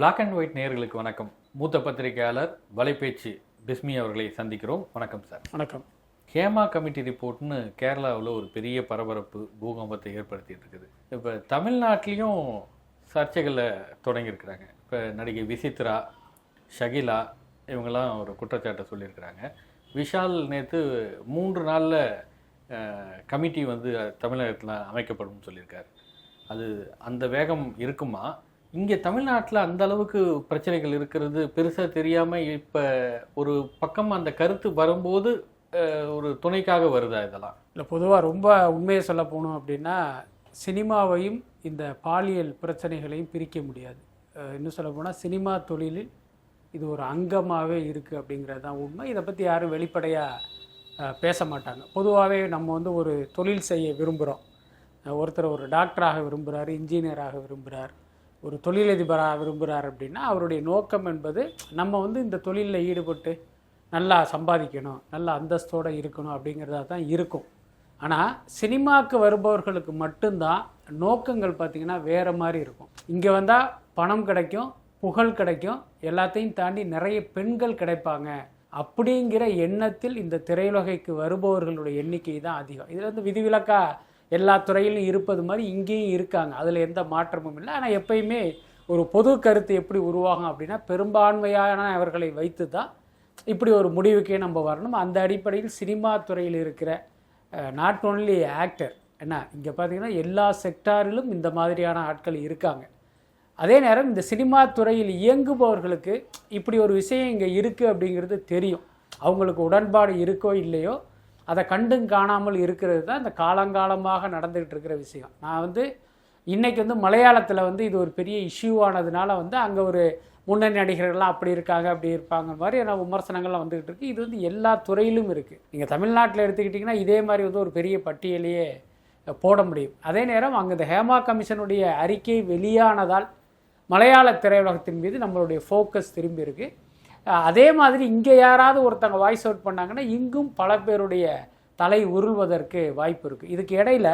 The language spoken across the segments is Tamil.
Black அண்ட் ஒயிட் நேயர்களுக்கு வணக்கம். மூத்த பத்திரிகையாளர் வலைபேச்சு பிஸ்மி அவர்களை சந்திக்கிறோம். வணக்கம் சார். வணக்கம். ஹேமா கமிட்டி ரிப்போர்ட்னு கேரளாவில் ஒரு பெரிய பரபரப்பு பூகம்பத்தை ஏற்படுத்திட்டு இருக்குது. இப்போ தமிழ்நாட்டிலையும் சர்ச்சைகளை தொடங்கியிருக்கிறாங்க. இப்போ நடிகை விசித்ரா ஷகிலா இவங்கெல்லாம் ஒரு குற்றச்சாட்டை சொல்லியிருக்கிறாங்க. விஷால் நேற்று மூன்று நாளில் கமிட்டி வந்து தமிழகத்தில் அமைக்கப்படும் சொல்லியிருக்காரு. அது அந்த வேகம் இருக்குமா? இங்கே தமிழ்நாட்டில் அந்த அளவுக்கு பிரச்சனைகள் இருக்கிறது. பெருசாக தெரியாமல் இப்போ ஒரு பக்கம் அந்த கருத்து வரும்போது ஒரு துணைக்காக வருதா இதெல்லாம்? இல்லை பொதுவாக ரொம்ப உண்மையை சொல்ல போகணும் அப்படின்னா சினிமாவையும் இந்த பாலியல் பிரச்சனைகளையும் பிரிக்க முடியாது. இன்னும் சொல்ல போனால் சினிமா தொழிலில் இது ஒரு அங்கமாகவே இருக்குது அப்படிங்கிறது தான் உண்மை. இதை பற்றி யாரும் வெளிப்படையாக பேச மாட்டாங்க. பொதுவாகவே நம்ம வந்து ஒரு தொழில் செய்ய விரும்புகிறோம் ஒருத்தர் ஒரு டாக்டராக விரும்புகிறார் இன்ஜினியராக விரும்புகிறார் ஒரு தொழிலதிபராக விரும்புகிறார் அப்படின்னா அவருடைய நோக்கம் என்பது நம்ம வந்து இந்த தொழிலில் ஈடுபட்டு நல்லா சம்பாதிக்கணும் நல்ல அந்தஸ்தோடு இருக்கணும் அப்படிங்கிறதா தான் இருக்கும். ஆனால் சினிமாவுக்கு வருபவர்களுக்கு மட்டும்தான் நோக்கங்கள் பார்த்திங்கன்னா வேறு மாதிரி இருக்கும். இங்கே வந்தால் பணம் கிடைக்கும் புகழ் கிடைக்கும் எல்லாத்தையும் தாண்டி நிறைய பெண்கள் கிடைப்பாங்க. அப்படிங்கிற எண்ணத்தில் இந்த திரையுலகைக்கு வருபவர்களுடைய எண்ணிக்கை தான் அதிகம். இதில் வந்து விதிவிலக்கா எல்லா துறையிலும் இருப்பது மாதிரி இங்கேயும் இருக்காங்க. அதில் எந்த மாற்றமும் இல்லை. ஆனால் எப்பயுமே ஒரு பொது கருத்து எப்படி உருவாகும் அப்படின்னா பெரும்பான்மையானவர்களை வைத்து தான் இப்படி ஒரு முடிவுக்கே நம்ம வரணும். அந்த அடிப்படையில் சினிமா துறையில் இருக்கிற நாட் ஓன்லி ஆக்டர் என்ன இங்கே பார்த்தீங்கன்னா எல்லா செக்டாரிலும் இந்த மாதிரியான ஆட்கள் இருக்காங்க. அதே நேரம் இந்த சினிமா துறையில் இயங்குபவர்களுக்கு இப்படி ஒரு விஷயம் இங்கே இருக்குது அப்படிங்கிறது தெரியும். அவங்களுக்கு உடன்பாடு இருக்கோ இல்லையோ அதை கண்டும் காணாமல் இருக்கிறது தான் இந்த காலங்காலமாக நடந்துகிட்டு இருக்கிற விஷயம். நான் வந்து இன்றைக்கி வந்து மலையாளத்தில் வந்து இது ஒரு பெரிய இஷ்யூவானதுனால வந்து அங்கே ஒரு முன்னணி நடிகர்கள்லாம் அப்படி இருக்காங்க அப்படி இருப்பாங்க மாதிரி நான் விமர்சனங்கள்லாம் வந்துகிட்டு இருக்கு. இது வந்து எல்லா துறையிலும் இருக்குது நீங்கள் தமிழ்நாட்டில் எடுத்துக்கிட்டிங்கன்னா இதே மாதிரி வந்து ஒரு பெரிய பட்டியலையே போட முடியும். அதே நேரம் அங்கே இந்த ஹேமா கமிஷனுடைய அறிக்கை வெளியானதால் மலையாள திரையுலகத்தின் மீது நம்மளுடைய ஃபோக்கஸ் திரும்பி இருக்குது அதே மாதிரி இங்கே யாராவது ஒருத்தங்க வாய்ஸ் அவுட் பண்ணாங்கன்னா இங்கும் பல பேருடைய தலை உருள்வதற்கு வாய்ப்பு இருக்குது இதுக்கு இடையில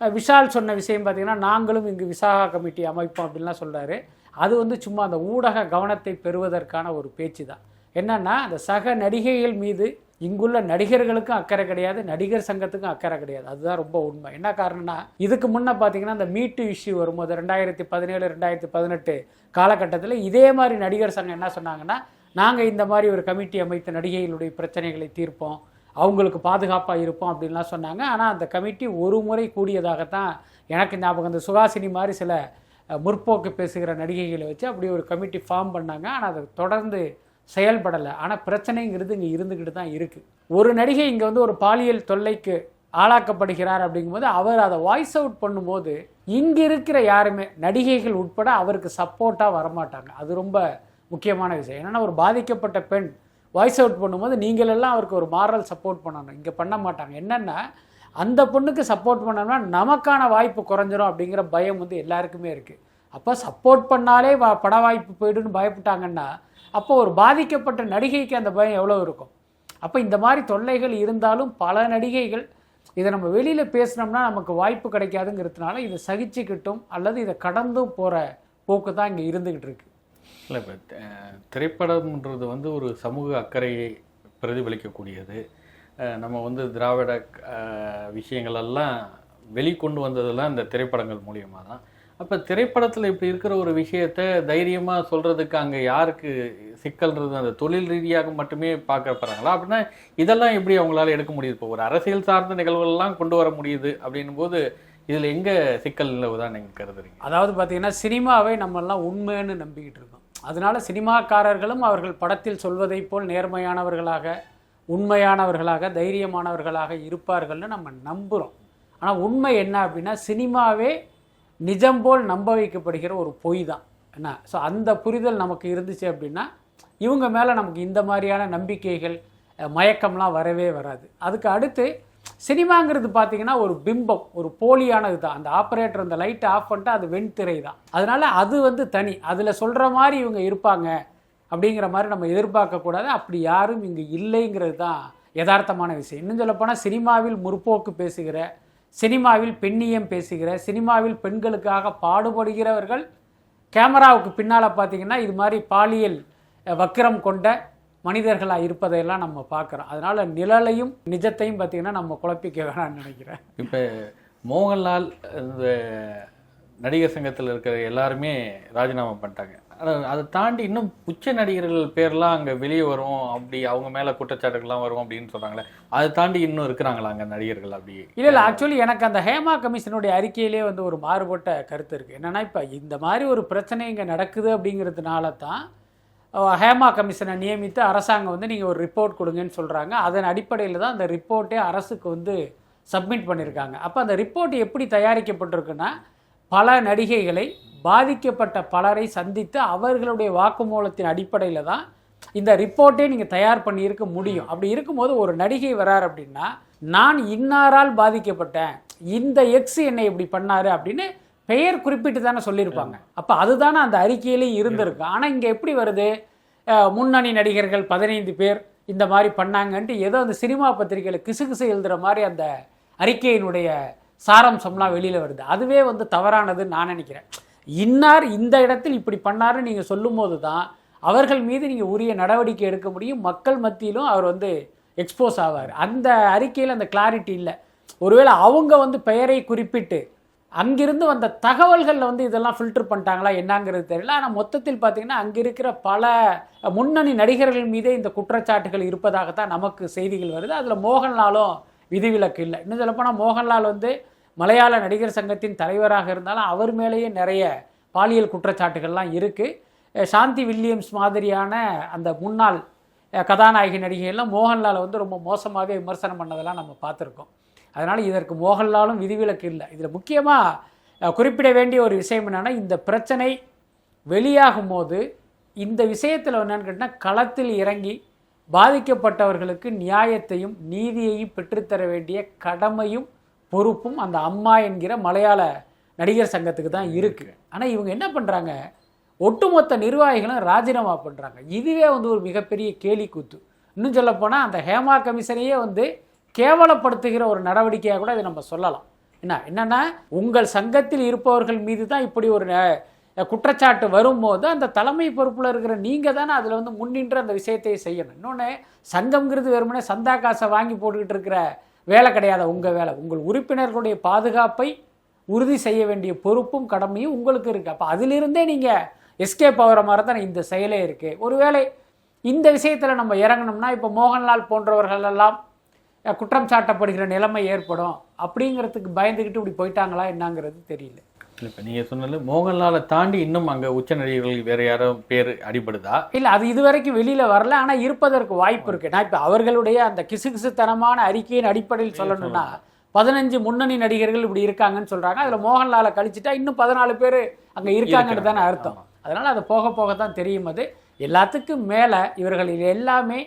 விஷால் சொன்ன விஷயம் பார்த்திங்கன்னா நாங்களும் இங்கு விசாகா கமிட்டி அமைப்போம் அப்படின்லாம் சொல்கிறாரு அது வந்து சும்மா அந்த ஊடக கவனத்தை பெறுவதற்கான ஒரு பேச்சு தான் என்னென்னா அந்த சக நடிகைகள் மீது இங்குள்ள நடிகர்களுக்கும் அக்கறை கிடையாது நடிகர் சங்கத்துக்கும் அக்கறை கிடையாது. அதுதான் ரொம்ப உண்மை. என்ன காரணம்னா இதுக்கு முன்னே பார்த்தீங்கன்னா அந்த மீட்டு இஷ்யூ வரும்போது ரெண்டாயிரத்தி பதினேழு ரெண்டாயிரத்தி பதினெட்டு காலகட்டத்தில் இதே மாதிரி நடிகர் சங்கம் என்ன சொன்னாங்கன்னா நாங்கள் இந்த மாதிரி ஒரு கமிட்டி அமைத்து நடிகைகளுடைய பிரச்சனைகளை தீர்ப்போம். அவங்களுக்கு பாதுகாப்பாக இருப்போம் அப்படின்லாம் சொன்னாங்க. ஆனால் அந்த கமிட்டி ஒரு முறை கூடியதாகத்தான் எனக்கு ஞாபகம் அந்த சுகாசினி மாதிரி சில முற்போக்கு பேசுகிற நடிகைகளை வச்சு அப்படி ஒரு கமிட்டி ஃபார்ம் பண்ணாங்க. ஆனால் அதை தொடர்ந்து செயல்படலை. ஆனால் பிரச்சனைங்கிறது இங்கே இருந்துக்கிட்டு தான் இருக்குது ஒரு நடிகை இங்கே வந்து ஒரு பாலியல் தொல்லைக்கு ஆளாக்கப்படுகிறார் அப்படிங்கும்போது அவர் அதை வாய்ஸ் அவுட் பண்ணும்போது இங்கே இருக்கிற யாருமே நடிகைகள் உட்பட அவருக்கு சப்போர்ட்டாக வரமாட்டாங்க. அது ரொம்ப முக்கியமான விஷயம். என்னென்னா ஒரு பாதிக்கப்பட்ட பெண் வாய்ஸ் அவுட் பண்ணும்போது நீங்களெல்லாம் அவருக்கு ஒரு மாரல் சப்போர்ட் பண்ணணும். இங்கே பண்ண மாட்டாங்க. என்னென்னா அந்த பொண்ணுக்கு சப்போர்ட் பண்ணோம்னா நமக்கான வாய்ப்பு குறைஞ்சிரும் அப்படிங்கிற பயம் வந்து எல்லாருக்குமே இருக்குது அப்போ சப்போர்ட் பண்ணாலே வா பட வாய்ப்பு போயிடுன்னு பயப்பட்டாங்கன்னா அப்போ ஒரு பாதிக்கப்பட்ட நடிகைக்கு அந்த பயம் எவ்வளோ இருக்கும்? அப்போ இந்த மாதிரி தொல்லைகள் இருந்தாலும் பல நடிகைகள் இதை நம்ம வெளியில் பேசினோம்னா நமக்கு வாய்ப்பு கிடைக்காதுங்கிறதுனால இதை சகிச்சுக்கிட்டும் அல்லது இதை கடந்தும் போகிற போக்கு தான் இங்கே இருந்துக்கிட்டு இருக்கு. இல்லை இப்போ திரைப்படம்ன்றது வந்து ஒரு சமூக அக்கறையை பிரதிபலிக்கக்கூடியது. நம்ம வந்து திராவிட விஷயங்களெல்லாம் வெளிக்கொண்டு வந்ததெல்லாம் இந்த திரைப்படங்கள் மூலியமாக தான். அப்போ திரைப்படத்தில் இப்படி இருக்கிற ஒரு விஷயத்த தைரியமாக சொல்கிறதுக்கு அங்கே யாருக்கு சிக்கல்ன்றது அந்த தொழில் ரீதியாக மட்டுமே பார்க்க போகிறாங்களா அப்படின்னா இதெல்லாம் எப்படி அவங்களால எடுக்க முடியுது? இப்போ ஒரு அரசியல் சார்ந்த நிகழ்வுகள்லாம் கொண்டு வர முடியுது அப்படின்னும் போது இதில் எங்கே சிக்கல் நிலவுதான் நீங்கள் கருதுறீங்க? அதாவது பார்த்தீங்கன்னா சினிமாவை நம்மெல்லாம் உண்மைன்னு நம்பிக்கிட்டு இருக்கோம். அதனால் சினிமாக்காரர்களும் அவர்கள் படத்தில் சொல்வதைப் போல் நேர்மையானவர்களாக உண்மையானவர்களாக தைரியமானவர்களாக இருப்பார்கள்னு நம்ம நம்புகிறோம் ஆனால் உண்மை என்ன அப்படின்னா சினிமாவே நிஜம் போல் நம்ப வைக்கப்படுகிற ஒரு பொய் தான். என்ன? ஸோ அந்த புரிதல் நமக்கு இருந்துச்சு அப்படின்னா இவங்க மேலே நமக்கு இந்த மாதிரியான நம்பிக்கைகள் மயக்கம்லாம் வரவே வராது. அதுக்கு அடுத்து சினிமாங்கிறது பார்த்தீங்கன்னா ஒரு பிம்பம் ஒரு போலியானது தான் அந்த ஆப்ரேட்டர் அந்த லைட்டை ஆஃப் பண்ணிட்டு அது வெண்திரை தான் அதனால் அது வந்து தனி. அதில் சொல்கிற மாதிரி இவங்க இருப்பாங்க அப்படிங்கிற மாதிரி நம்ம எதிர்பார்க்கக்கூடாது அப்படி யாரும் இங்கே இல்லைங்கிறது தான் யதார்த்தமான விஷயம். இன்னும் சொல்லப்போனால் சினிமாவில் முற்போக்கு பேசுகிற சினிமாவில் பெண்ணியம் பேசுகிற சினிமாவில் பெண்களுக்காக பாடுபடுகிறவர்கள் கேமராவுக்கு பின்னால் பார்த்தீங்கன்னா இது மாதிரி பாலியல் வக்கிரம் கொண்ட மனிதர்களாக இருப்பதையெல்லாம் நம்ம பார்க்குறோம். அதனால் நிழலையும் நிஜத்தையும் பார்த்தீங்கன்னா நம்ம குழப்பிக்க வேணாம்னு நினைக்கிறேன். இப்போ மோகன்லால் இந்த நடிகர் சங்கத்தில் இருக்கிற எல்லாருமே ராஜினாமா பண்ணிட்டாங்க. ஆனால் அதை தாண்டி இன்னும் உச்ச நடிகர்கள் பேர்லாம் அங்கே வெளியே வரும். அப்படி அவங்க மேலே குற்றச்சாட்டுகள்லாம் வரும் அப்படின்னு சொல்கிறாங்களே அதை தாண்டி இன்னும் இருக்கிறாங்களா அங்கே நடிகர்கள் அப்படி? இல்லை இல்லை ஆக்சுவலி எனக்கு அந்த ஹேமா கமிஷனுடைய அறிக்கையிலே வந்து ஒரு மாறுபட்ட கருத்து இருக்குது என்னென்னா இப்போ இந்த மாதிரி ஒரு பிரச்சனை இங்கே நடக்குது அப்படிங்கிறதுனால தான் ஹேமா கமிஷனை நியமித்து அரசாங்கம் வந்து நீங்கள் ஒரு ரிப்போர்ட் கொடுங்கன்னு சொல்கிறாங்க அதன் அடிப்படையில் தான் அந்த ரிப்போர்ட்டே அரசுக்கு வந்து சப்மிட் பண்ணியிருக்காங்க அப்போ அந்த ரிப்போர்ட் எப்படி தயாரிக்கப்பட்டிருக்குன்னா பல நடிகைகளை பாதிக்கப்பட்ட பலரை சந்தித்து அவர்களுடைய வாக்குமூலத்தின் அடிப்படையில் தான் இந்த ரிப்போர்ட்டே நீங்கள் தயார் பண்ணியிருக்க முடியும். அப்படி இருக்கும்போது ஒரு நடிகை வரார் அப்படின்னா நான் இன்னாரால் பாதிக்கப்பட்டேன்? இந்த எக்ஸ் என்னை இப்படி பண்ணாரு? அப்படின்னு பெயர் குறிப்பிட்டு தானே சொல்லியிருப்பாங்க. அப்போ அதுதானே அந்த அறிக்கையிலேயும் இருந்திருக்கு. ஆனால் இங்கே எப்படி வருது? முன்னணி நடிகர்கள் பதினைந்து பேர் இந்த மாதிரி பண்ணாங்கன்ட்டு ஏதோ அந்த சினிமா பத்திரிகையில் கிசுகிசு எழுதுகிற மாதிரி அந்த அறிக்கையினுடைய சாரம்சம்லாம் வெளியில் வருது. அதுவே வந்து தவறானதுன்னு நான் நினைக்கிறேன். இன்னார் இந்த இடத்தில் இப்படி பண்ணாருன்னு நீங்கள் சொல்லும்போது தான் அவர்கள் மீது நீங்கள் உரிய நடவடிக்கை எடுக்க முடியும். மக்கள் மத்தியிலும் அவர் வந்து எக்ஸ்போஸ் ஆவார். அந்த அறிக்கையில் அந்த கிளாரிட்டி இல்லை. ஒருவேளை அவங்க வந்து பெயரை குறிப்பிட்டு அங்கிருந்து வந்த தகவல்களில் வந்து இதெல்லாம் ஃபில்டர் பண்ணிட்டாங்களா என்னங்கிறது தெரியல. ஆனால் மொத்தத்தில் பார்த்தீங்கன்னா அங்கே இருக்கிற பல முன்னணி நடிகர்கள் மீதே இந்த குற்றச்சாட்டுகள் இருப்பதாகத்தான் நமக்கு செய்திகள் வருது. அதில் மோகன்லாலும் விதிவிலக்கு இல்லை. இன்னும் சொல்லப்போனால் மோகன்லால் வந்து மலையாள நடிகர் சங்கத்தின் தலைவராக இருந்தாலும் அவர் மேலேயே நிறைய பாலியல் குற்றச்சாட்டுகள்லாம் இருக்குது சாந்தி வில்லியம்ஸ் மாதிரியான அந்த முன்னாள் கதாநாயகி நடிகைகள்லாம் மோகன்லால் வந்து ரொம்ப மோசமாகவே விமர்சனம் பண்ணதெல்லாம் நம்ம பார்த்துருக்கோம். அதனால் இதற்கு மோகன்லாலும் விதிவிலக்கு இல்லை. இதில் முக்கியமாக குறிப்பிட வேண்டிய ஒரு விஷயம் என்னென்னா இந்த பிரச்சனை வெளியாகும் போது இந்த விஷயத்தில் என்னென்னு கேட்டால் களத்தில் இறங்கி பாதிக்கப்பட்டவர்களுக்கு நியாயத்தையும் நீதியையும் பெற்றுத்தர வேண்டிய கடமையும் பொறுப்பும் அந்த அம்மா என்கிற மலையாள நடிகர் சங்கத்துக்கு தான் இருக்குது ஆனால் இவங்க என்ன பண்ணுறாங்க ஒட்டுமொத்த நிர்வாகிகளும் ராஜினாமா பண்ணுறாங்க இதுவே வந்து ஒரு மிகப்பெரிய கேலி கூத்து இன்னும் சொல்லப்போனால் அந்த ஹேமா கமிஷனையே வந்து கேவலப்படுத்துகிற ஒரு நடவடிக்கையாக கூட இதை நம்ம சொல்லலாம். என்ன? என்னன்னா உங்கள் சங்கத்தில் இருப்பவர்கள் மீது தான் இப்படி ஒரு குற்றச்சாட்டு வரும்போது அந்த தலைமை பொறுப்பில் இருக்கிற நீங்கள் தானே அதில் வந்து முன்னின்று அந்த விஷயத்தை செய்யணும். இன்னொன்று சங்கம்ங்கிறது வெறுமனே சந்தா காசை வாங்கி போட்டுக்கிட்டு இருக்கிற வேலை கிடையாது. உங்கள் வேலை. உங்கள் உறுப்பினர்களுடைய பாதுகாப்பை உறுதி செய்ய வேண்டிய பொறுப்பும் கடமையும் உங்களுக்கு இருக்குது அப்போ அதிலிருந்தே நீங்கள் எஸ்கேப் ஆகிற மாதிரி தான் இந்த செயலே இருக்குது ஒருவேளை இந்த விஷயத்தில் நம்ம இறங்கணும்னா இப்போ மோகன்லால் போன்றவர்கள் எல்லாம் குற்றம் சாட்டப்படுகிற நிலைமை ஏற்படும் அப்படிங்கிறதுக்கு பயந்துக்கிட்டு இப்படி போயிட்டாங்களா என்னங்கிறது தெரியல. இப்போ நீங்கள் சொன்னது மோகன்லாலை தாண்டி இன்னும் அங்கே உச்ச நடிகர்கள் வேற யாரும் பேர் அடிபடுதா? இல்லை அது இதுவரைக்கும் வெளியில் வரல. ஆனால் இருப்பதற்கு வாய்ப்பு இருக்குது நான் இப்போ அவர்களுடைய அந்த கிசுகிசுத்தனமான அறிக்கையின் அடிப்படையில் சொல்லணும்னா பதினஞ்சு முன்னணி நடிகர்கள் இப்படி இருக்காங்கன்னு சொல்கிறாங்க அதில் மோகன்லாலை கழிச்சிட்டா இன்னும் பதினாலு பேர் அங்கே இருக்காங்கன்னு தானே அர்த்தம். அதனால் அது போக போக தான் தெரியும். அது எல்லாத்துக்கும் மேலே இவர்கள் இது எல்லாமே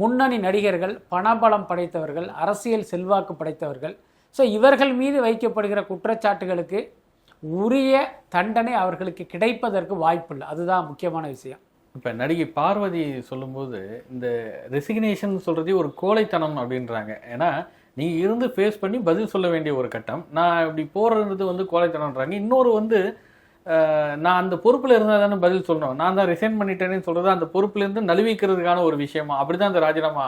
முன்னணி நடிகர்கள் பணபலம் படைத்தவர்கள் அரசியல் செல்வாக்கு படைத்தவர்கள். ஸோ இவர்கள் மீது வைக்கப்படுகிற குற்றச்சாட்டுகளுக்கு உரிய தண்டனை அவர்களுக்கு கிடைப்பதற்கு வாய்ப்பில்லை. அதுதான் முக்கியமான விஷயம். இப்போ நடிகை பார்வதி சொல்லும்போது இந்த ரெசிக்னேஷன் சொல்கிறதே ஒரு கோழைத்தனம் அப்படின்றாங்க. ஏன்னா நீங்கள் இருந்து ஃபேஸ் பண்ணி பதில் சொல்ல வேண்டிய ஒரு கட்டம். நான் இப்படி போறது வந்து கோழைத்தனம்ன்றாங்க. இன்னொரு வந்து நான் அந்த பொறுப்பில் இருந்தால் தானே பதில் சொல்லணும். நான் தான் ரிசைன் பண்ணிட்டேன்னு சொல்கிறது அந்த பொறுப்புலேருந்து நழுவிக்கிறதுக்கான ஒரு விஷயமா? அப்படி தான் அந்த ராஜினாமா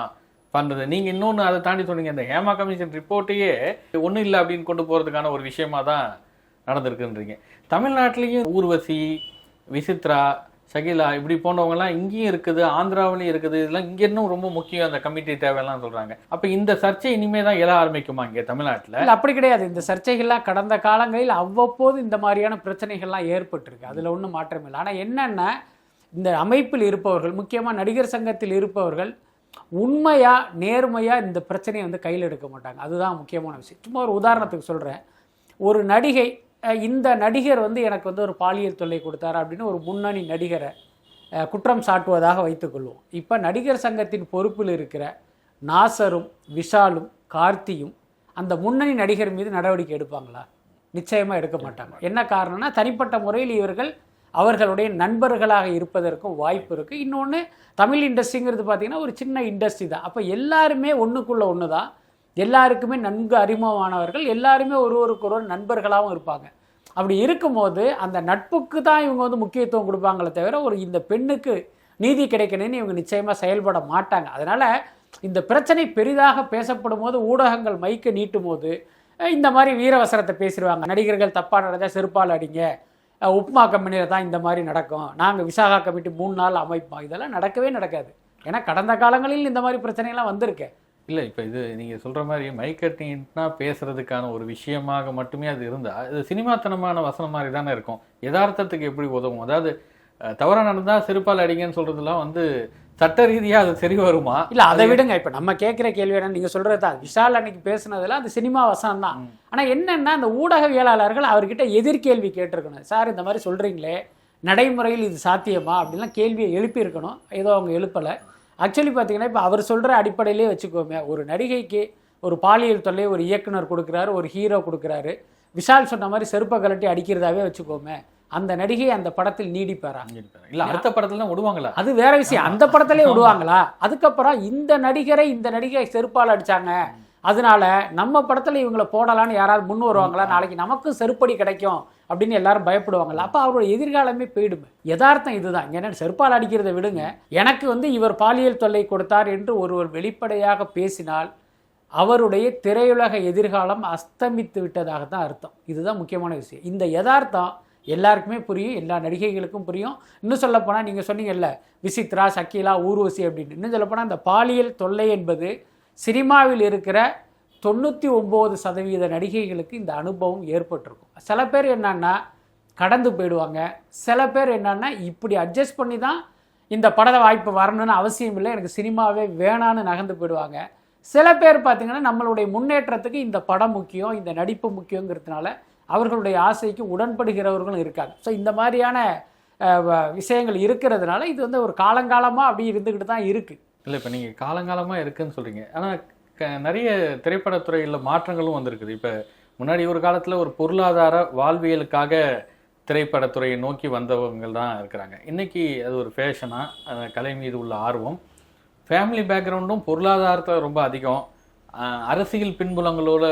பண்ணுறது நீங்கள் இன்னொன்று அதை தாண்டி சொன்னீங்க இந்த ஹேமா கமிஷன் ரிப்போர்ட்டையே ஒன்றும் இல்லை அப்படின்னு கொண்டு போகிறதுக்கான ஒரு விஷயமா தான் நடந்திருக்குன்றீங்க. தமிழ்நாட்டிலையும் ஊர்வசி விசித்ரா ஷகிலா இப்படி போனவங்கலாம் இங்கேயும் இருக்குது ஆந்திராவிலையும் இருக்குது. இதெல்லாம் இங்க இன்னும் ரொம்ப முக்கியம். அந்த கமிட்டி தேவையெல்லாம் சொல்றாங்க. அப்ப இந்த சர்ச்சை இனிமே தான் எழ ஆரம்பிக்குமா இங்கே தமிழ்நாட்டில்? அப்படி கிடையாது. இந்த சர்ச்சைகள்லாம் கடந்த காலங்களில் அவ்வப்போது இந்த மாதிரியான பிரச்சனைகள்லாம் ஏற்பட்டிருக்கு. அதில் ஒன்றும் மாற்றம் இல்லை. ஆனால் என்னென்ன இந்த அமைப்பில் இருப்பவர்கள் முக்கியமாக நடிகர் சங்கத்தில் இருப்பவர்கள் உண்மையாக நேர்மையாக இந்த பிரச்சனையை வந்து கையில் எடுக்க மாட்டாங்க. அதுதான் முக்கியமான விஷயம். சும்மா ஒரு உதாரணத்துக்கு சொல்கிறேன் ஒரு நடிகை இந்த நடிகர் வந்து எனக்கு வந்து ஒரு பாலியல் தொல்லை கொடுத்தாரு அப்படின்னு ஒரு முன்னணி நடிகரை குற்றம் சாட்டுவதாக வைத்துக்கொள்வோம் இப்போ நடிகர் சங்கத்தின் பொறுப்பில் இருக்கிற நாசரும் விஷாலும் கார்த்தியும் அந்த முன்னணி நடிகர் மீது நடவடிக்கை எடுப்பாங்களா? நிச்சயமாக எடுக்க மாட்டாங்க. என்ன காரணம்னா தனிப்பட்ட முறையில் இவர்கள் அவர்களுடைய நண்பர்களாக இருப்பதற்கும் வாய்ப்பு இருக்குது இன்னொன்று தமிழ் இண்டஸ்ட்ரிங்கிறது பார்த்திங்கன்னா ஒரு சின்ன இண்டஸ்ட்ரி தான். அப்போ எல்லாருமே ஒன்றுக்குள்ளே ஒன்று தான் எல்லாருக்குமே நன்கு அறிமுகமானவர்கள். எல்லாருமே ஒருவருக்கு ஒருவர் நண்பர்களாகவும் இருப்பாங்க. அப்படி இருக்கும்போது அந்த நட்புக்கு தான் இவங்க வந்து முக்கியத்துவம் கொடுப்பாங்களே தவிர ஒரு இந்த பெண்ணுக்கு நீதி கிடைக்கணும்னு இவங்க நிச்சயமாக செயல்பட மாட்டாங்க. அதனால் இந்த பிரச்சனை பெரிதாக பேசப்படும் போது ஊடகங்கள் மைக்க நீட்டும் போது இந்த மாதிரி வீரவசரத்தை பேசிடுவாங்க. நடிகர்கள் தப்பாக நடந்தால் செருப்பால் அடிங்க. உப்மா கம்பெனியில் தான் இந்த மாதிரி நடக்கும். நாங்கள் விசாகா கமிட்டி மூணு நாள் அமைப்போம். இதெல்லாம் நடக்கவே நடக்காது. ஏன்னா கடந்த காலங்களில் இந்த மாதிரி பிரச்சனைகள்லாம் வந்திருக்கு. இல்லை இப்போ இது நீங்கள் சொல்கிற மாதிரி மைக்கட்டினா பேசுறதுக்கான ஒரு விஷயமாக மட்டுமே அது இருந்தால் இது சினிமாத்தனமான வசனம் மாதிரி தானே இருக்கும். யதார்த்தத்துக்கு எப்படி உதவும்? அதாவது தவறாக நடந்தால் செருப்பால் அடிங்கன்னு சொல்கிறதுலாம் வந்து சட்ட ரீதியாக அது சரி வருமா? இல்ல அதை விடுங்க. இப்ப நம்ம கேட்கிற கேள்வி என்ன நீங்க சொல்றது தான். விஷால் அன்னைக்கு பேசுனதுல அது சினிமா வசனம் தான். ஆனா என்னன்னா அந்த ஊடகவியலாளர்கள் அவர்கிட்ட எதிர்கேள்வி கேட்டிருக்கணும். சார் இந்த மாதிரி சொல்றீங்களே நடைமுறையில் இது சாத்தியமா? அப்படின்லாம் கேள்வியை எழுப்பியிருக்கணும். ஏதோ அவங்க எழுப்பலை. ஆக்சுவலி பார்த்தீங்கன்னா இப்போ அவர் சொல்கிற அடிப்படையிலே வச்சுக்கோமே ஒரு நடிகைக்கு ஒரு பாலியல் தொல்லை ஒரு இயக்குனர் கொடுக்குறாரு ஒரு ஹீரோ கொடுக்குறாரு விஷால் சொன்ன மாதிரி செருப்பை கலட்டி அடிக்கிறதாவே வச்சுக்கோமே அந்த நடிகை அந்த படத்தில் நீடிப்பாரா? இல்லை அடுத்த படத்துல தான் விடுவாங்களா? அது வேற விஷயம். அந்த படத்திலே விடுவாங்களா? அதுக்கப்புறம் இந்த நடிகரை இந்த நடிகை செருப்பால் அடிச்சாங்க. அதனால நம்ம படத்துல இவங்களை போடலாம்னு யாராவது முன் வருவாங்களா? நாளைக்கு நமக்கும் செருப்படி கிடைக்கும். அப்படின்னு எல்லாரும் பயப்படுவாங்களா அப்போ அவரோட எதிர்காலமே போயிடுமே. யதார்த்தம் இதுதான். இங்க என்ன செருப்பால் அடிக்கிறதை விடுங்க. எனக்கு வந்து இவர் பாலியல் தொல்லை கொடுத்தார் என்று ஒருவர் வெளிப்படையாக பேசினால் அவருடைய திரையுலக எதிர்காலம் அஸ்தமித்து விட்டதாக தான் அர்த்தம். இதுதான் முக்கியமான விஷயம். இந்த யதார்த்தம் எல்லாருக்குமே புரியும் எல்லா நடிகைகளுக்கும் புரியும். இன்னும் சொல்லப்போனால் நீங்கள் சொன்னீங்கல்ல விசித்ரா சக்கீலா ஊர்வசி அப்படின்னு. இன்னும் சொல்லப்போனால் இந்த பாலியல் தொல்லை என்பது சினிமாவில் இருக்கிற தொண்ணூற்றி ஒம்பது சதவீத நடிகைகளுக்கு இந்த அனுபவம் ஏற்பட்டிருக்கும். சில பேர் என்னன்னா கடந்து போயிடுவாங்க. சில பேர் என்னன்னா இப்படி அட்ஜஸ்ட் பண்ணி தான் இந்த படத்தை வாய்ப்பு வரணும்னு அவசியம் இல்லை. எனக்கு சினிமாவே வேணான்னு நகர்ந்து போயிடுவாங்க. சில பேர் பார்த்தீங்கன்னா நம்மளுடைய முன்னேற்றத்துக்கு இந்த படம் முக்கியம் இந்த நடிப்பு முக்கியங்கிறதுனால அவர்களுடைய ஆசைக்கு உடன்படுகிறவர்களும் இருக்காங்க. ஸோ இந்த மாதிரியான வ- விஷயங்கள் இருக்கிறதுனால இது வந்து ஒரு காலங்காலமாக அப்படி இருந்துக்கிட்டு தான் இருக்குது இல்லை இப்போ நீங்கள் காலங்காலமாக இருக்குதுன்னு சொல்கிறீங்க ஆனால் நிறைய திரைப்படத்துறையில் மாற்றங்களும் வந்திருக்குது. இப்போ முன்னாடி ஒரு காலத்தில் ஒரு பொருளாதார வாழ்வியலுக்காக திரைப்படத்துறையை நோக்கி வந்தவங்க தான் இருக்கிறாங்க. இன்னைக்கு அது ஒரு ஃபேஷனாக கலை மீது உள்ள ஆர்வம். ஃபேமிலி பேக்ரவுண்டும் பொருளாதாரத்தில் ரொம்ப அதிகம். அரசியல் பின்புலங்களோட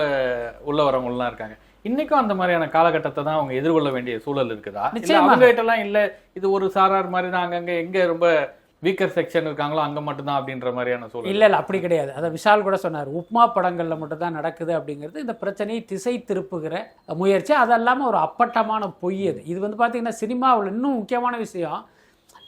உள்ள வரவங்கலாம் இருக்காங்க. இன்னைக்கும் அந்த மாதிரியான காலகட்டத்தை தான் அவங்க எதிர்கொள்ள வேண்டிய சூழல் இருக்குதா. அவங்க கிட்டலாம் இல்ல இது ஒரு சாரார் மாதிரி தான் அங்கங்க எங்க ரொம்ப வீக்கர் செக்ஷன் இருக்காங்களோ அங்க மட்டும்தான் அப்படின்ற மாதிரியான சூழல். இல்லை இல்லை அப்படி கிடையாது. அதை விஷால் கூட சொன்னார். உப்மா படங்களில் மட்டும் தான் நடக்குது அப்படிங்கிறது இந்த பிரச்சனையை திசை திருப்புகிற முயற்சி. அது இல்லாமல் ஒரு அப்பட்டமான பொய் அது. இது வந்து பார்த்தீங்கன்னா சினிமாவில் இன்னும் முக்கியமான விஷயம்.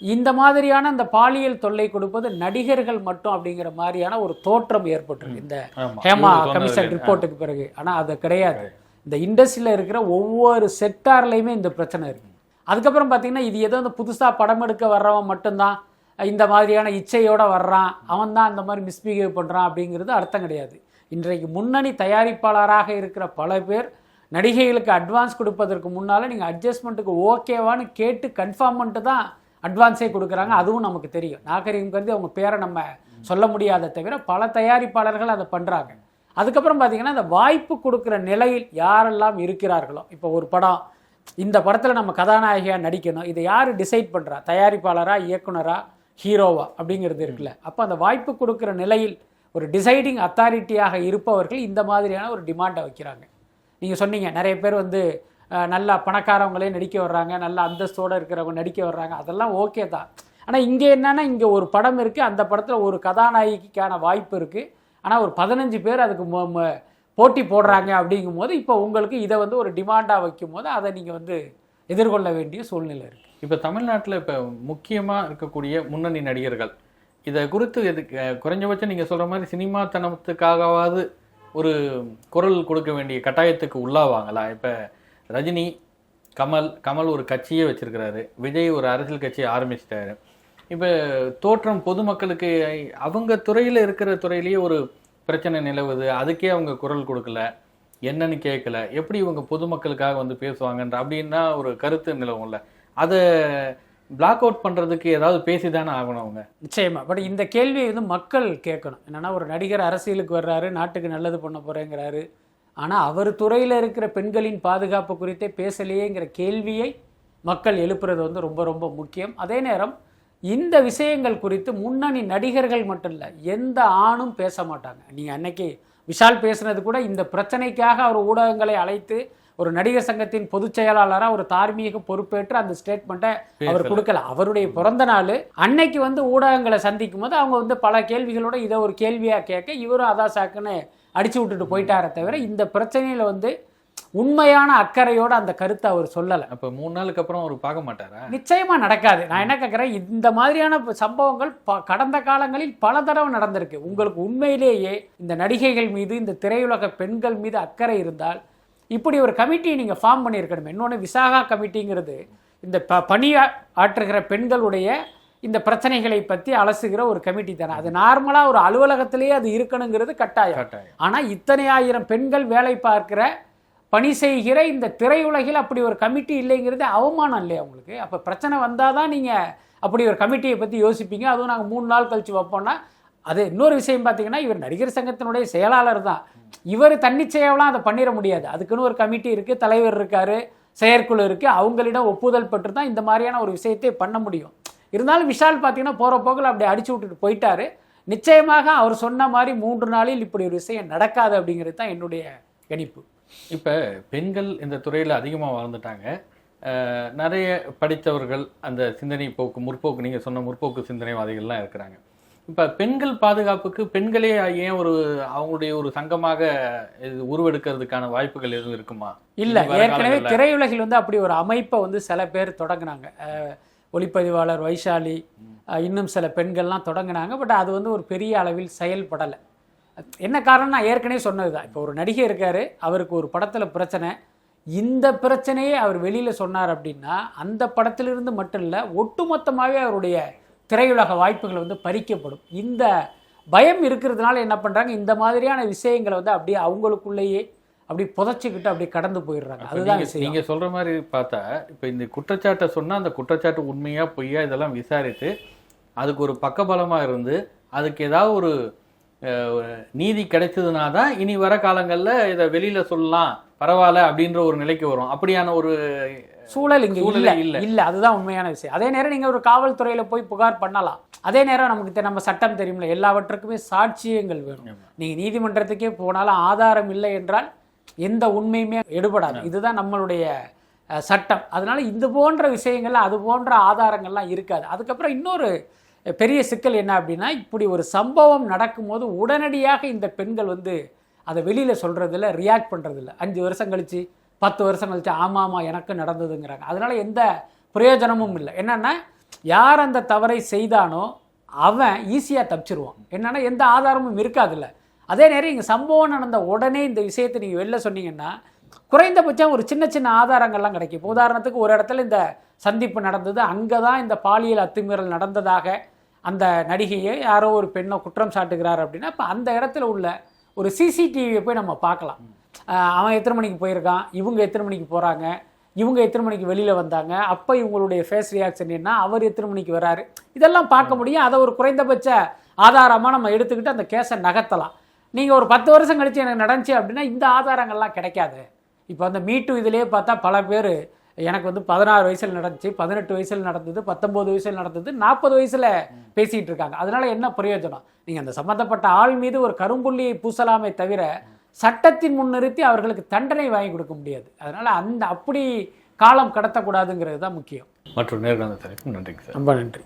இந்த மாதிரியான அந்த பாலியல் தொல்லை கொடுப்பது நடிகர்கள் மட்டும் அப்படிங்கிற மாதிரியான ஒரு தோற்றம் ஏற்பட்டிருக்கு. இந்த. ஹேமா கமிஷன் ரிப்போர்ட்டுக்கு பிறகு. ஆனால் அது கிடையாது. இந்த இண்டஸ்ட்ரியில் இருக்கிற ஒவ்வொரு செக்டார்லையுமே இந்த பிரச்சனை இருக்கு. அதுக்கப்புறம் பார்த்தீங்கன்னா இது ஏதோ இந்த புதுசாக படம் எடுக்க வர்றவன் மட்டும்தான். இந்த மாதிரியான இச்சையோடு வர்றான் அவன் தான் அந்த மாதிரி மிஸ்பிஹேவ் பண்ணுறான் அப்படிங்கிறது அர்த்தம் கிடையாது. இன்றைக்கு முன்னணி தயாரிப்பாளராக இருக்கிற பல பேர் நடிகைகளுக்கு அட்வான்ஸ் கொடுப்பதற்கு முன்னால் நீங்கள் அட்ஜஸ்ட்மெண்ட்டுக்கு ஓகேவான்னு கேட்டு கன்ஃபார்ம் பண்ணிட்டு தான் அட்வான்ஸே கொடுக்குறாங்க. அதுவும் நமக்கு தெரியும். நாகரிகம் கருதி அவங்க பேரை நம்ம சொல்ல முடியாத தவிர பல தயாரிப்பாளர்கள் அதை பண்ணுறாங்க அதுக்கப்புறம் பார்த்தீங்கன்னா அந்த வாய்ப்பு கொடுக்குற நிலையில் யாரெல்லாம் இருக்கிறார்களோ இப்போ ஒரு படம் இந்த படத்தில் நம்ம கதாநாயகியாக நடிக்கணும் இதை யார் டிசைட் பண்ணுறா தயாரிப்பாளரா இயக்குனரா? ஹீரோவா அப்படிங்கிறது இருக்குல்ல. அப்போ அந்த வாய்ப்பு கொடுக்குற நிலையில் ஒரு டிசைடிங் அத்தாரிட்டியாக இருப்பவர்கள் இந்த மாதிரியான ஒரு டிமாண்டை வைக்கிறாங்க. நீங்கள் சொன்னீங்க நிறைய பேர் வந்து நல்லா பணக்காரவங்களே நடிக்க வர்றாங்க நல்ல அந்தஸ்தோடு இருக்கிறவங்க நடிக்க வர்றாங்க அதெல்லாம் ஓகே தான். ஆனால் இங்கே என்னன்னா இங்கே ஒரு படம் இருக்குது அந்த படத்தில் ஒரு கதாநாயகிக்கான வாய்ப்பு இருக்குது ஆனால் ஒரு பதினஞ்சு பேர் அதுக்கு போட்டி போடுறாங்க அப்படிங்கும்போது இப்போ உங்களுக்கு இதை வந்து ஒரு டிமாண்டாக வைக்கும்போது அதை நீங்கள் வந்து எதிர்கொள்ள வேண்டிய சூழ்நிலை இருக்குது இப்போ தமிழ்நாட்டில் இப்போ முக்கியமாக இருக்கக்கூடிய முன்னணி நடிகர்கள் இதை குறித்து எதுக்கு குறைஞ்சபட்சம் நீங்கள் சொல்கிற மாதிரி சினிமாத்தனத்துக்காகவாவது ஒரு குரல் கொடுக்க வேண்டிய கட்டாயத்துக்கு உள்ளாவாங்களா? இப்போ ரஜினி கமல் கமல் ஒரு கட்சியே வச்சிருக்கிறாரு. விஜய் ஒரு அரசியல் கட்சியை ஆரம்பிச்சிட்டாரு. இப்போ தோற்றம் பொதுமக்களுக்கு அவங்க துறையில் இருக்கிற துறையிலேயே ஒரு பிரச்சனை நிலவுது அதுக்கே அவங்க குரல் கொடுக்கல. என்னன்னு கேட்கல எப்படி இவங்க பொதுமக்களுக்காக வந்து பேசுவாங்கன்ற அப்படின்னா ஒரு கருத்து நிலவும்ல. அதை பிளாக் அவுட் பண்ணுறதுக்கு ஏதாவது பேசி தானே ஆகணும் அவங்க. நிச்சயமாக பட் இந்த கேள்வியை வந்து மக்கள் கேட்கணும். என்னென்னா ஒரு நடிகர் அரசியலுக்கு வர்றாரு நாட்டுக்கு நல்லது பண்ண போகிறேங்கிறாரு ஆனால் அவர் துறையில் இருக்கிற பெண்களின் பாதுகாப்பு குறித்தே பேசலையேங்கிற கேள்வியை மக்கள் எழுப்புறது வந்து ரொம்ப ரொம்ப முக்கியம். அதே நேரம் இந்த விஷயங்கள் குறித்து முன்னணி நடிகர்கள் மட்டும் இல்லை எந்த ஆணும் பேச மாட்டாங்க. நீங்கள் அன்னைக்கு விஷால் பேசுனது கூட இந்த பிரச்சனைக்காக அவர் ஊடகங்களை அழைத்து ஒரு நடிகர் சங்கத்தின் பொதுச் செயலாளரா ஒரு தார்மீக பொறுப்பேற்று அந்த ஸ்டேட்மெண்ட்டை அவர். கொடுக்கல அவருடைய பிறந்த நாள் அன்னைக்கு வந்து ஊடகங்களை சந்திக்கும் போது அவங்க வந்து பல கேள்விகளோட இதை ஒரு கேள்வியா கேட்க இவரும் அதான் சாக்குன்னு அடிச்சு விட்டுட்டு போயிட்டாரே தவிர இந்த பிரச்சனையில வந்து உண்மையான அக்கறையோட அந்த கருத்தை அவர் சொல்லலை. அப்ப மூணு நாளுக்கு அப்புறம் அவர் பார்க்க மாட்டாரா? நிச்சயமா நடக்காது. நான் என்ன கேட்குறேன் இந்த மாதிரியான சம்பவங்கள் ப- கடந்த காலங்களில் பல தடவை நடந்திருக்கு. உங்களுக்கு உண்மையிலேயே இந்த நடிகைகள் மீது இந்த திரையுலக பெண்கள் மீது அக்கறை இருந்தால் இப்படி ஒரு கமிட்டி நீங்க ஃபார்ம் பண்ணியிருக்கணும். இன்னொன்று விசாகா கமிட்டிங்கிறது இந்த ப பணி ஆற்றுகிற பெண்களுடைய இந்த பிரச்சனைகளை பற்றி அலசுகிற ஒரு கமிட்டி தானே. அது நார்மலாக ஒரு அலுவலகத்திலேயே அது இருக்கணுங்கிறது கட்டாயம். கட்டாயம். ஆனா இத்தனை ஆயிரம் பெண்கள் வேலை பார்க்கிற பணி செய்கிற இந்த திரையுலகில் அப்படி ஒரு கமிட்டி இல்லைங்கிறது அவமானம் இல்லையா உங்களுக்கு? அப்போ பிரச்சனை வந்தால் தான் நீங்கள் அப்படி ஒரு கமிட்டியை பற்றி யோசிப்பீங்க. அதுவும் நாங்கள் மூணு நாள் கழித்து வைப்போம்னா அது இன்னொரு விஷயம் பார்த்தீங்கன்னா இவர் நடிகர் சங்கத்தினுடைய செயலாளர் தான். இவர் தன்னிச்சையெல்லாம் அதை பண்ணிட முடியாது. அதுக்குன்னு ஒரு கமிட்டி இருக்குது தலைவர் இருக்கார் செயற்குழு இருக்குது அவங்களிடம் ஒப்புதல் பெற்று தான் இந்த மாதிரியான ஒரு விஷயத்தை பண்ண முடியும். இருந்தாலும் விஷால் பார்த்தீங்கன்னா போகிற போக்கில் அப்படி அடிச்சு விட்டுட்டு போயிட்டாரு. நிச்சயமாக அவர் சொன்ன மாதிரி மூன்று நாளில் இப்படி ஒரு விஷயம் நடக்காது அப்படிங்கிறது தான் என்னுடைய கணிப்பு. இப்ப பெண்கள் இந்த துறையில அதிகமா வாழ்ந்துட்டாங்க. அஹ், நிறைய படித்தவர்கள் அந்த சிந்தனை போக்கு முற்போக்கு நீங்க சொன்ன முற்போக்கு சிந்தனைவாதிகள்லாம் இருக்கிறாங்க. இப்ப பெண்கள் பாதுகாப்புக்கு பெண்களே ஏன் ஒரு அவங்களுடைய ஒரு சங்கமாக இது உருவெடுக்கிறதுக்கான வாய்ப்புகள் எதுவும் இருக்குமா? இல்ல ஏற்கனவே? திரையுலகில் வந்து அப்படி ஒரு அமைப்பை வந்து சில பேர் தொடங்குனாங்க. ஒளிப்பதிவாளர் வைஷாலி இன்னும் சில பெண்கள்லாம் தொடங்குனாங்க. பட் அது வந்து ஒரு பெரிய அளவில் செயல்படலை. என்ன காரணம் நான் ஏற்கனவே சொன்னதுதான். இப்போ ஒரு நடிகை இருக்காரு அவருக்கு ஒரு படத்துல பிரச்சனை. இந்த பிரச்சனையை அவர் வெளியில சொன்னார் அப்படின்னா அந்த படத்திலிருந்து மட்டும் இல்லை ஒட்டுமொத்தமாகவே அவருடைய திரையுலக வாய்ப்புகள் வந்து பறிக்கப்படும். இந்த பயம் இருக்கிறதுனால என்ன பண்றாங்க இந்த மாதிரியான விஷயங்களை வந்து அப்படியே அவங்களுக்குள்ளேயே அப்படி புதைச்சிக்கிட்டு அப்படியே கடந்து போயிடுறாங்க. அதுதான் நீங்க- விஷயம். நீங்க சொல்ற மாதிரி பார்த்தா இப்ப இந்த குற்றச்சாட்டை சொன்னா அந்த குற்றச்சாட்டு உண்மையா பொய்யா இதெல்லாம் விசாரித்து அதுக்கு ஒரு பக்கபலமா இருந்து அதுக்கு ஏதாவது ஒரு நீதி கிடைச்சதுனா தான் இனி வர காலங்கள்ல இதை வெளியில சொல்லலாம் பரவாயில்ல அப்படின்ற ஒரு நிலைக்கு வரும். அப்படியான ஒரு சூழல் இங்க இல்ல. இல்ல. இல்ல அதுதான் உண்மையான விஷயம். அதே நேரம் நீங்க ஒரு காவல்துறையில போய் புகார் பண்ணலாம். அதே நேரம் நமக்கு நம்ம சட்டம் தெரியும்ல எல்லாவற்றுக்குமே சாட்சியங்கள் வேணும். நீங்க நீதிமன்றத்துக்கே போனாலும் ஆதாரம் இல்லை என்றால் எந்த உண்மையுமே எடுபடாது. இதுதான் நம்மளுடைய சட்டம். அதனால இது போன்ற விஷயங்கள்ல அது போன்ற ஆதாரங்கள்லாம் இருக்காது. அதுக்கப்புறம் இன்னொரு பெரிய சிக்கல் என்ன அப்படின்னா இப்படி ஒரு சம்பவம் நடக்கும்போது உடனடியாக இந்த பெண்கள் வந்து அதை வெளியில் சொல்கிறதில்ல ரியாக்ட் பண்ணுறதில்ல அஞ்சு வருஷம் கழித்து பத்து வருஷம் கழித்து ஆமாம் ஆமாம் எனக்கு நடந்ததுங்கிறாங்க. அதனால் எந்த பிரயோஜனமும் இல்லை. என்னென்னா யார் அந்த தவறை செய்தானோ அவன் ஈஸியாக தப்பிச்சிருவான். என்னென்னா எந்த ஆதாரமும் இருக்காதுல்ல. அதே நேரம் இங்கே சம்பவம் நடந்த உடனே இந்த விஷயத்தை நீங்கள் வெளில சொன்னீங்கன்னா குறைந்தபட்சம் ஒரு சின்ன சின்ன ஆதாரங்கள்லாம் கிடைக்கும். உதாரணத்துக்கு ஒரு இடத்துல இந்த சந்திப்பு நடந்தது அங்கே தான் இந்த பாலியல் அத்துமீறல் நடந்ததாக அந்த நடிகையை யாரோ ஒரு பெண்ணை குற்றம் சாட்டுகிறார் அப்படின்னா இப்போ அந்த இடத்துல உள்ள ஒரு சிசிடிவியை போய் நம்ம பார்க்கலாம். அவன் எத்தனை மணிக்கு போயிருக்கான்? இவங்க எத்தனை மணிக்கு போகிறாங்க இவங்க எத்தனை மணிக்கு வெளியில் வந்தாங்க? அப்போ இவங்களுடைய ஃபேஸ் ரியாக்ஷன் என்ன? அவர் எத்தனை மணிக்கு வராரு? இதெல்லாம் பார்க்க முடியும். அதை ஒரு குறைந்தபட்ச ஆதாரமாக நம்ம எடுத்துக்கிட்டு அந்த கேஸை நகர்த்தலாம். நீங்கள் ஒரு பத்து வருஷம் கழிச்சு எனக்கு நடந்துச்சு அப்படின்னா இந்த ஆதாரங்கள்லாம் கிடைக்காது. இப்போ அந்த மீட்டு இதிலேயே பார்த்தா பல பேர் எனக்கு வந்து பதினாறு வயசில் நடந்துச்சு பதினெட்டு வயசில் நடந்தது பத்தொம்போது வயசில் நடந்தது நாற்பது வயசில் பேசிகிட்டு இருக்காங்க. அதனால என்ன பிரயோஜனம்? நீங்கள் அந்த சம்மந்தப்பட்ட ஆள் மீது ஒரு கரும்புள்ளியை பூசலாமே தவிர சட்டத்தின் முன்னிறுத்தி அவர்களுக்கு தண்டனை வாங்கி கொடுக்க முடியாது. அதனால அந்த அப்படி காலம் கடத்தக்கூடாதுங்கிறது தான் முக்கியம். மற்றும் நேர்காணல் தலைப்பு நன்றிங்க சார். ரொம்ப நன்றி.